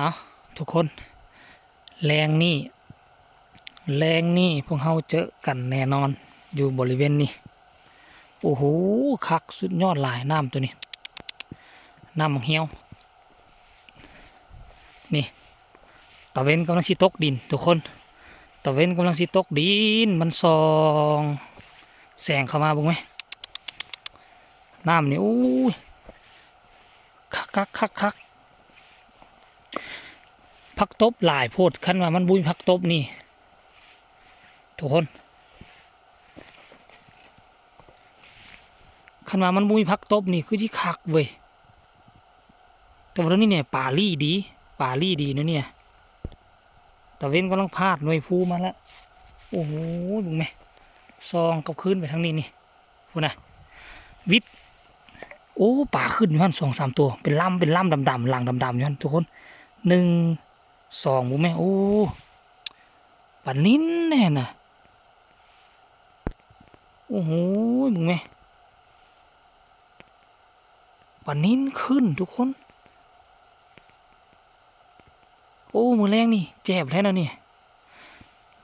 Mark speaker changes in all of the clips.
Speaker 1: เอาทุกคน แรงนี่ แรงนี่พวกเราเจอกันแน่นอนอยู่บริเวณนี้ โอ้โห คักสุดยอดหลายน้ำตัวนี้ น้ำเหี่ยว นี่ ตะเวนกำลังสิตกดิน ทุกคน ตะเวนกำลังสิตกดิน มันส่อง แสงเข้ามาบ้างไหมน้ำนี่ โอ้ย คักคักคักคัก พักตบหลายโพดคันว่ามันบุญพักตบนี่ ทุกคนคันว่ามันบุญพักตบนี่คือที่คักเว้ยแต่ว่าเรื่องนี้เนี่ยป่าลี่ดีป่าลี่ดีนะเนี่ยแต่เว้นกำลังพาดหน่วยภูมาแล้วโอ้โหดูไหมซองกับคืนไปทางนี้นี่พูนะวิทโอ้ป่าขึ้นยันสองสามตัวเป็นล่ำเป็นล่ำดำๆหลังดำๆอยู่ฮั่นทุกคนหนึ่ง สองบุ้มไหมโอ้ป่านิ้นแน่น่ะ โอ้โหบุ้มไหมป่านิ้นขึ้นทุกคน โอ้มือแรงนี่แจ็บแท้แล้วนี่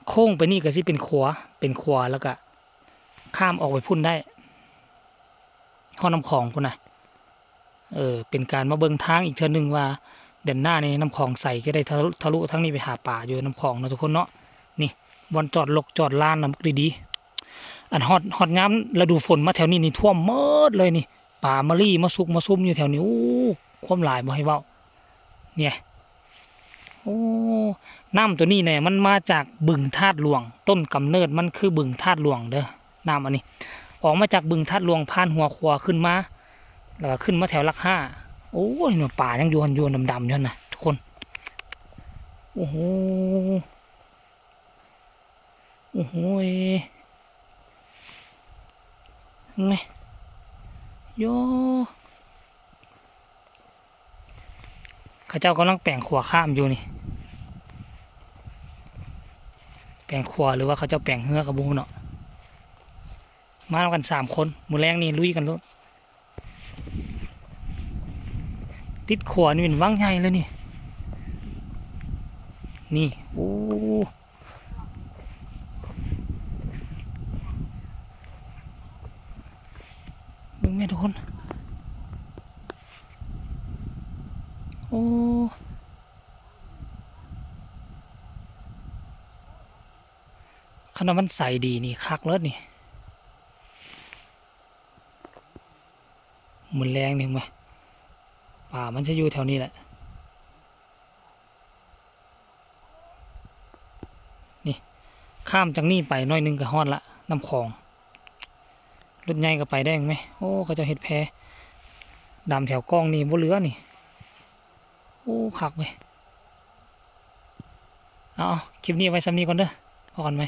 Speaker 1: โค้งไปนี่ก็สิเป็นขวาเป็นขวาแล้วก็ข้ามออกไปพุ่นได้ห้องน้ำของพุ่นะเออ เป็นการมาเบิงทางอีกเทื่อหนึงว่า เด่นหน้านี่น้ำคลองใสจะได้ทะลุทั้งนี้ไปหาป่าอยู่น้ำคลองเนาะทุกคนเนาะนี่บอลจอดลกจอดลานน้ำดีๆอันฮอดฮอดย้ำฤดูฝนมาแถวนี้นี่ท่วมเมิดเลยนี่ป่ามะลี่มาสุกมาซุ่มอยู่แถวนี้โอ้ความหลายบ่ให้เว้าเนี่ยโอ้น้ำตัวนี้เนี่ยมันมาจากบึงธาตุหลวง ต้นกำเนิดมันคือบึงธาตุหลวงเด้อน้ำอันนี้ ออกมาจากบึงธาตุหลวงผ่านหัวขวาขึ้นมาแล้วก็ขึ้นมาแถวลักห้า โอ้ยหนูป่ายังโยนโยนดำๆอยู่นะทุกคน โอ้โห โอ้โหยเห็นไหมโยข้าเจ้ากำลังแปลงขวาข้ามอยู่นี่ แปลงขวาหรือว่าเขาเจ้าแปลงเฮือกระบุงเนาะ มาแล้วกันสามคน มือแรงนี่ลุยกันรถ ติดขวานี่เป็นว่างใหญ่เลยนี่ นี่ โอ้เบิ่งแม่ทุกคน โอ้ขนาดมันใสดีนี่ คักเลิศนี่หมุนแรงนี่มา ป่ามันจะอยู่แถวนี้แหละ นี่ข้ามจากนี่ไปน้อยนึงก็ฮอดละน้ำคลองรถใหญ่ก็ไปได้ไหมโอ้เขาจะเห็ดแพดำแถวกล้องนี่บ่เหลือนี่โอ้คักเว้ยเอาเอาคลิปนี้ไว้ซ้ำนี้ก่อนเด้อพอกันไหม